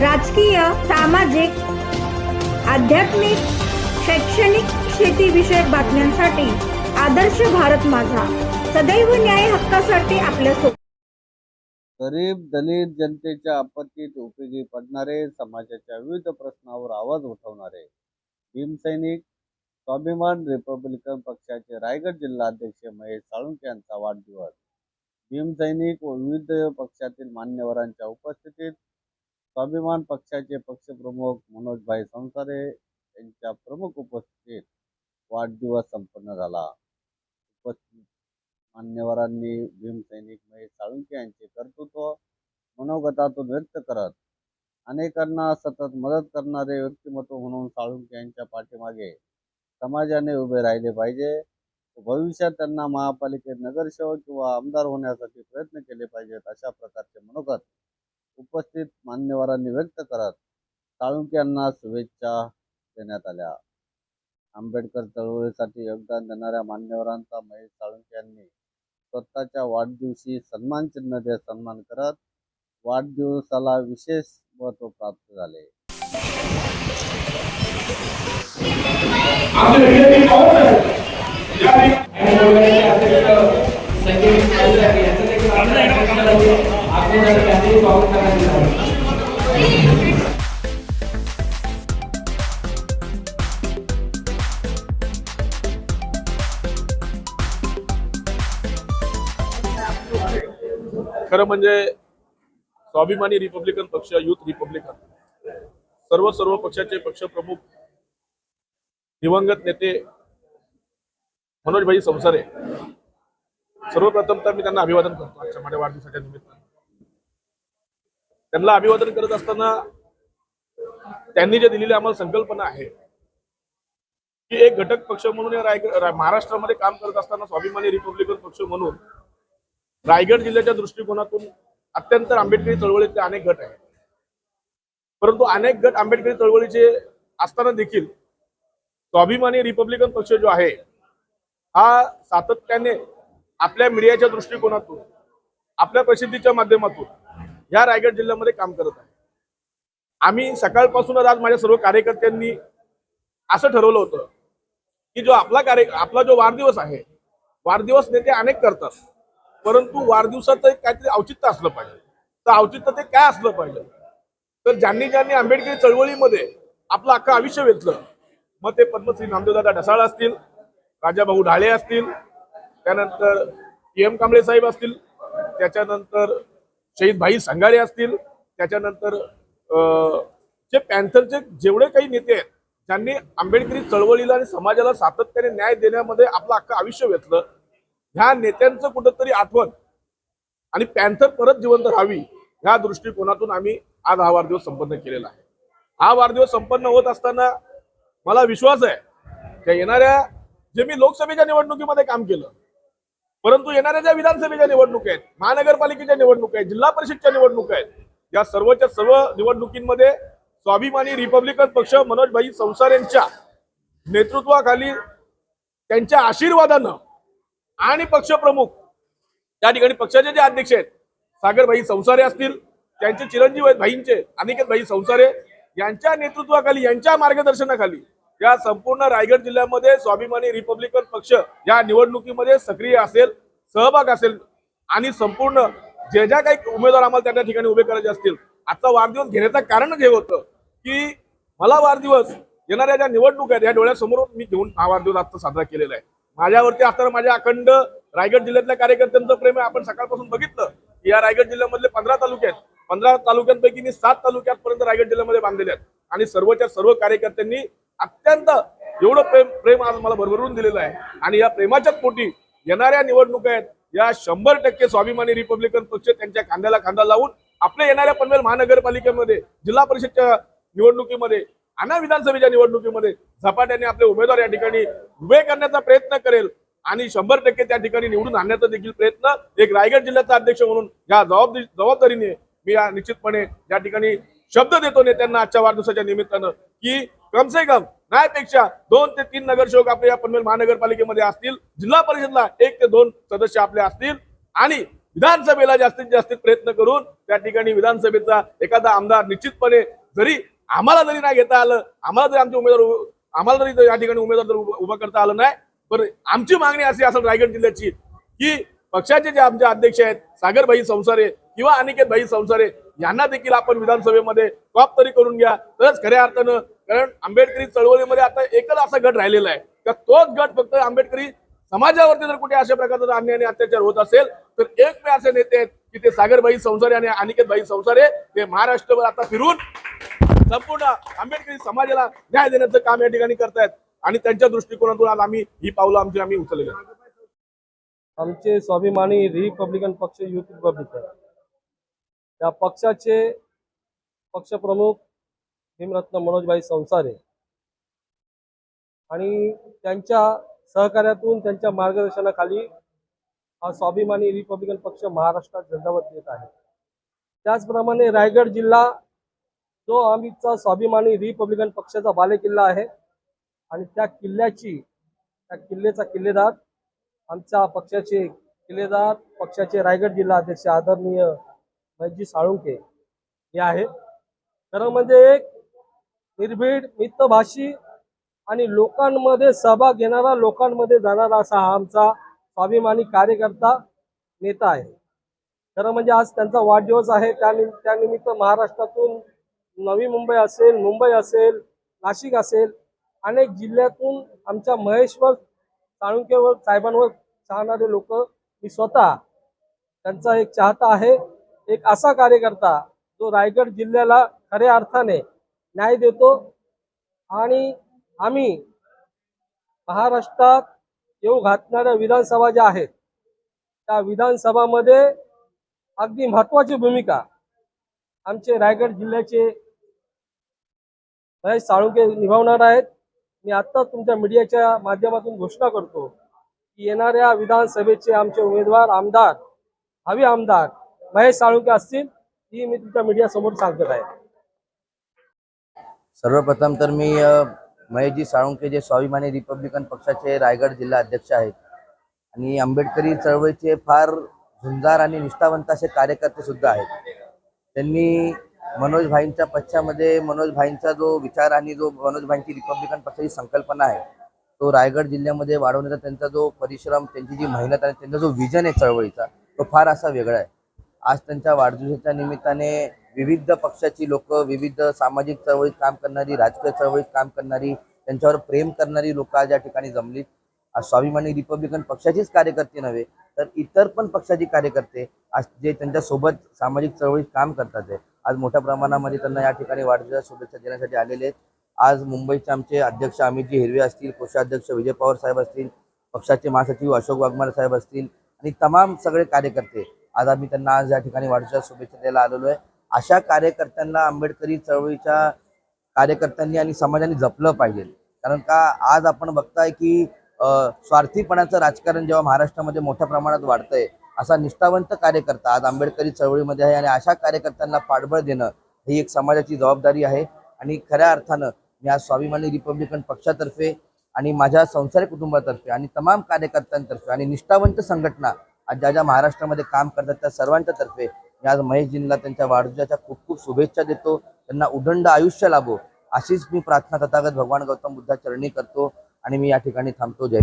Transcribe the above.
राजकीय सामाजिक आध्यात्मिक शैक्षणिक शेतीविषयक बातम्यांसाठी आदर्श भारत माझा. सदैव न्याय हक्कासाठी आपल्या गरीब दलित जनतेच्या आपत्तीत उपयोगी पडणारे समाजाच्या विविध प्रश्नावर आवाज उठवणारे भीमसैनिक स्वाभिमान रिपब्लिकन पक्षाचे रायगड जिल्हाध्यक्ष महेश साळुंके यांचा वाढदिवस. भीमसैनिक व विविध पक्षातील मान्यवरांच्या उपस्थितीत स्वाभिमान पक्षाचे पक्षप्रमुख मनोजभाई संसारे यांच्या प्रमुख उपस्थितीत वाढदिवस संपन्न झाला. उपस्थित मान्यवरांनी भीमसैनिक महेश साळुंके यांचे कर्तृत्व मनोगतातून व्यक्त करत अनेकांना सतत मदत करणारे व्यक्तिमत्व म्हणून साळुंके यांच्या पाठीमागे समाजाने उभे राहिले पाहिजे भविष्यात त्यांना महापालिकेत नगरसेवक किंवा आमदार होण्यासाठी प्रयत्न केले पाहिजेत अशा प्रकारचे मनोगत उपस्थित मान्यवरांनी व्यक्त करत साळुंके शुभेच्छा देण्यात आल्या. आंबेडकर चळवळीसाठी योगदान देणाऱ्या मान्यवरांचा महेश साळुंके यांनी स्वतःच्या वाढदिवशी सन्मान चिन्ह देत सन्मान करत वाढदिवसाला विशेष महत्त्व प्राप्त झाले. आमचे खरं म्हणजे स्वाभिमानी रिपब्लिकन पक्ष युथ रिपब्लिकन सर्व सर्व पक्षाचे पक्षप्रमुख दिवंगत नेते मनोजभाई संसारे सर्वप्रथम तर मी त्यांना अभिवादन करतो आजच्या माझ्या वाढदिवसाच्या निमित्तानं. त्यांना अभिवादन करत असताना त्यांनी जे दिलेली आम्हाला संकल्पना आहे की एक घटक पक्ष म्हणून या रायगड महाराष्ट्रामध्ये काम करत असताना स्वाभिमानी रिपब्लिकन पक्ष म्हणून रायगड जिल्ह्याच्या दृष्टिकोनातून अत्यंत आंबेडकरी चळवळीतले अनेक गट आहेत. परंतु अनेक गट आंबेडकरी चळवळीचे असताना देखील स्वाभिमानी रिपब्लिकन पक्ष जो आहे हा सातत्याने आपल्या मीडियाच्या दृष्टिकोनातून आपल्या प्रसिद्धीच्या माध्यमातून या रायगड जिल्ह्यामध्ये काम करत आहे. आम्ही सकाळपासूनच आज माझ्या सर्व कार्यकर्त्यांनी असं ठरवलं होतं की जो आपला कार्य आपला जो वाढदिवस आहे वाढदिवस नेते अनेक करतात परंतु वाढदिवसाचं एक काहीतरी औचित्य असलं पाहिजे. तर औचित्य ते काय असलं पाहिजे? तर ज्यांनी ज्यांनी आंबेडकरी चळवळीमध्ये आपलं अख्खं आयुष्य वेचलं मग ते पद्मश्री नामदेवदादा ढसाळ असतील राजाभाऊ ढाळे असतील त्यानंतर पी एम कांबळे साहेब असतील त्याच्यानंतर शहीद भाई संघारे असतील त्याच्यानंतर अं, जे पॅन्थरचे जेवढे काही नेते आहेत ज्यांनी आंबेडकरी चळवळीला आणि समाजाला सातत्याने न्याय देण्यामध्ये आपलं अख्खं आयुष्य वेचलं ह्या नेत्यांचं कुठंतरी आठवण आणि पॅन्थर परत जिवंत राहावी ह्या दृष्टिकोनातून आम्ही आज हा वाढदिवस संपन्न केलेला आहे. हा वाढदिवस संपन्न होत असताना मला विश्वास आहे त्या येणाऱ्या जे मी लोकसभेच्या निवडणुकीमध्ये काम केलं परंतु येणाऱ्या ज्या विधानसभेच्या निवडणुका आहेत महानगरपालिकेच्या निवडणुका आहेत जिल्हा परिषदच्या निवडणुका आहेत या सर्वच्या सर्व निवडणुकींमध्ये स्वाभिमानी रिपब्लिकन पक्ष मनोजभाई संसार यांच्या नेतृत्वाखाली त्यांच्या आशीर्वादानं आणि पक्षप्रमुख त्या ठिकाणी पक्षाचे जे अध्यक्ष आहेत सागरभाई संसारे असतील त्यांचे चिरंजीव आहेत भाईंचे अनिकेत भाई संसारे यांच्या नेतृत्वाखाली यांच्या मार्गदर्शनाखाली या संपूर्ण रायगड जिल्ह्यामध्ये स्वाभिमानी रिपब्लिकन पक्ष या निवडणुकीमध्ये सक्रिय असेल सहभाग असेल आणि संपूर्ण जे ज्या काही उमेदवार आम्हाला त्या त्या ठिकाणी उभे करायचे असतील. आजचा वाढदिवस घेण्याचं कारण हे होतं की मला वाढदिवस येणाऱ्या ज्या निवडणूक आहेत या डोळ्यासमोर मी घेऊन हा वाढदिवस आजचा साजरा केलेला आहे. माझ्यावरती असताना माझ्या अखंड रायगड जिल्ह्यातल्या कार्यकर्त्यांचं प्रेम आपण सकाळपासून बघितलं की या रायगड जिल्ह्यामधले पंधरा तालुके आहेत. पंधरा तालुक्यांपैकी मी सात तालुक्यांपर्यंत रायगड जिल्ह्यामध्ये बांधलेले आहेत. आणि सर्वच्या सर्व कार्यकर्त्यांनी अत्यंत एवढं प्रेम प्रेम आज मला भरभरून दिलेलं आहे. आणि या प्रेमाच्याच पोटी येणाऱ्या निवडणुका आहेत. या शंभर टक्के स्वाभिमानी रिपब्लिकन पक्ष त्यांच्या खांद्याला खांदा लावून आपल्या येणाऱ्या पनवेल महानगरपालिकेमध्ये जिल्हा परिषदच्या निवडणुकीमध्ये आणि विधानसभेच्या निवडणुकीमध्ये झपाट्याने आपले उमेदवार या ठिकाणी उभे करण्याचा प्रयत्न करेल. आणि शंभर टक्के त्या ठिकाणी निवडून आणण्याचा देखील प्रयत्न एक रायगड जिल्ह्याचा अध्यक्ष म्हणून या जबाबदारी जबाबदारीने मी या निश्चितपणे या ठिकाणी शब्द देतो नेत्यांना आजच्या वाढदिवसाच्या निमित्तानं की कमसे कम न्यायपेक्षा दोन ते तीन नगरसेवक आपल्या या पनवेल महानगरपालिकेमध्ये असतील जिल्हा परिषदला एक ते दोन सदस्य आपले असतील आणि विधानसभेला जास्तीत जास्त प्रयत्न करून त्या ठिकाणी विधानसभेचा एखादा आमदार निश्चितपणे जरी आम्हाला जरी नाही घेता आलं आम्हाला जरी आमचे उमेदवार आम्हाला जरी या ठिकाणी उमेदवार जर उभं करता आलं नाही पण आमची मागणी अशी असेल रायगड जिल्ह्याची की पक्षाचे जे आमचे अध्यक्ष आहेत सागरभाई संसारे किंवा अनिकेत भाई संसारे यांना देखील आपण विधानसभेमध्ये टॉप तरी करून घ्या. तरच खऱ्या अर्थानं कारण आंबेडकरी चळवळीमध्ये आता एकच असा गट राहिलेला आहे. का तोच गट फक्त आंबेडकरी समाजावरती जर कुठे अशा प्रकारचा अन्याय आणि अत्याचार होत असेल तर एक वेळ असे नेते आहेत की ते सागरभाई संसारे आणि अनिकेत भाई संसारे ते महाराष्ट्रभर आता फिरून संपूर्ण आंबेडकरी समाजाला न्याय देण्याचं काम या ठिकाणी करतायत. आणि त्यांच्या दृष्टिकोनातून आज आम्ही ही पावलं आमची आम्ही उचललेली आमचे स्वाभिमानी रिपब्लिकन पक्ष युथ रिपब्लिकन या पक्षाचे पक्षप्रमुख भीमरत्न मनोजभाई संसारे आणि त्यांच्या सहकार्यातून त्यांच्या मार्गदर्शनाखाली हा स्वाभिमानी रिपब्लिकन पक्ष महाराष्ट्रात झंझावत येत आहे. त्याचप्रमाणे रायगड जिल्हा जो आम्हीचा स्वाभिमानी रिपब्लिकन पक्षाचा बालेकिल्ला आहे आणि त्या किल्ल्याची त्या किल्लेचा किल्लेदार आमच्या पक्षाचे किल्लेदार पक्षाचे रायगड जिल्हा अध्यक्ष आदरणीय महेशजी साळुंके हे आहेत. खरं म्हणजे एक निर्भीड मितभाषी आणि लोकांमध्ये सहभाग घेणारा लोकांमध्ये जाणारा असा हा आमचा स्वाभिमानी कार्यकर्ता नेता आहे. खरं म्हणजे आज त्यांचा वाढदिवस आहे. त्यानिम त्यानिमित्त महाराष्ट्रातून नवी मुंबई असेल मुंबई असेल नाशिक असेल अनेक जिल्ह्यातून आमच्या महेश्वर साळुंकेवर साहेबांवर चाहणारे लोक मी स्वतः त्यांचा एक चाहता आहे. एक असा कार्यकर्ता जो रायगड जिल्ह्याला खऱ्या अर्थाने न्याय देतो आणि आम्ही महाराष्ट्रात येऊ घातणाऱ्या विधानसभा ज्या आहेत त्या विधानसभामध्ये अगदी महत्वाची भूमिका आमचे रायगड जिल्ह्याचे महेश साळुंके निभावणार आहेत. मी आत्ता तुमच्या मीडियाच्या माध्यमातून घोषणा करतो की येणाऱ्या विधानसभेचे आमचे उमेदवार आमदार हवी आमदार महेश साळुंके असतील ही मी तुमच्या मीडिया समोर सांगत आहे. सर्वप्रथम तर मी महेशजी साळुंके जे स्वाभिमानी रिपब्लिकन पक्षाचे रायगड जिल्हा अध्यक्ष आहेत आणि आंबेडकरी चळवळीचे फार झुंजार आणि निष्ठावंत असे कार्यकर्ते सुद्धा आहेत. त्यांनी मनोज भाईंच्या पक्षामध्ये मनोज भाईंचा जो विचार आणि जो मनोज भाईंची रिपब्लिकन पक्षाची संकल्पना आहे तो रायगड जिल्ह्यामध्ये वाढवण्याचा त्यांचा जो परिश्रम त्यांची जी मेहनत आणि त्यांचा जो विजन आहे चळवळीचा तो फार असा वेगळा आहे. आज त्यांच्या वाढदिवसाच्या निमित्ताने विविध पक्षाची लोक विविध सामाजिक चळवळीत काम करणारी राजकीय चळवळीत काम करणारी त्यांच्यावर प्रेम करणारी लोक आज या ठिकाणी जमलीत. आज स्वाभिमानी रिपब्लिकन पक्षाचीच कार्यकर्ते नव्हे तर इतर पण पक्षाचे कार्यकर्ते आज जे त्यांच्यासोबत सामाजिक चळवळीत काम करतात आज मोठ्या प्रमाणामध्ये त्यांना या ठिकाणी वाढदिवसाच्या शुभेच्छा देण्यासाठी आलेले आहेत. आज मुंबईचे आमचे अध्यक्ष अमितजी हिरवे असतील कोषाध्यक्ष विजय पवार साहेब असतील पक्षाचे महासचिव अशोक वाघमारे साहेब असतील आणि तमाम सगळे कार्यकर्ते आज आम्ही त्यांना आज या ठिकाणी वाढच्या शुभेच्छा द्यायला आलेलो आहे. अशा कार्यकर्त्यांना आंबेडकरी चळवळीच्या कार्यकर्त्यांनी आणि समाजाने जपलं पाहिजे. कारण का आज आपण बघताय की स्वार्थीपणाचं राजकारण जेव्हा महाराष्ट्रामध्ये मोठ्या प्रमाणात वाढतंय असा निष्ठावंत कार्यकर्ता आज आंबेडकरी चळवळीमध्ये आहे आणि अशा कार्यकर्त्यांना पाठबळ देणं ही एक समाजाची जबाबदारी आहे. आणि खऱ्या अर्थानं मी आज स्वाभिमानी रिपब्लिकन पक्षातर्फे आणि माझ्या संसारी कुटुंबातर्फे आणि तमाम कार्यकर्त्यांतर्फे आणि निष्ठावंत संघटना आज ज्या ज्या महाराष्ट्रामध्ये काम करतात त्या सर्वांच्या तर्फे मी आज महेशजींना त्यांच्या वाढदिवसाच्या खूप खूप शुभेच्छा देतो. त्यांना उदंड आयुष्य लाभो अशीच मी प्रार्थना तथागत भगवान गौतम बुद्धा चरणी करतो आणि मी या ठिकाणी थांबतो. जय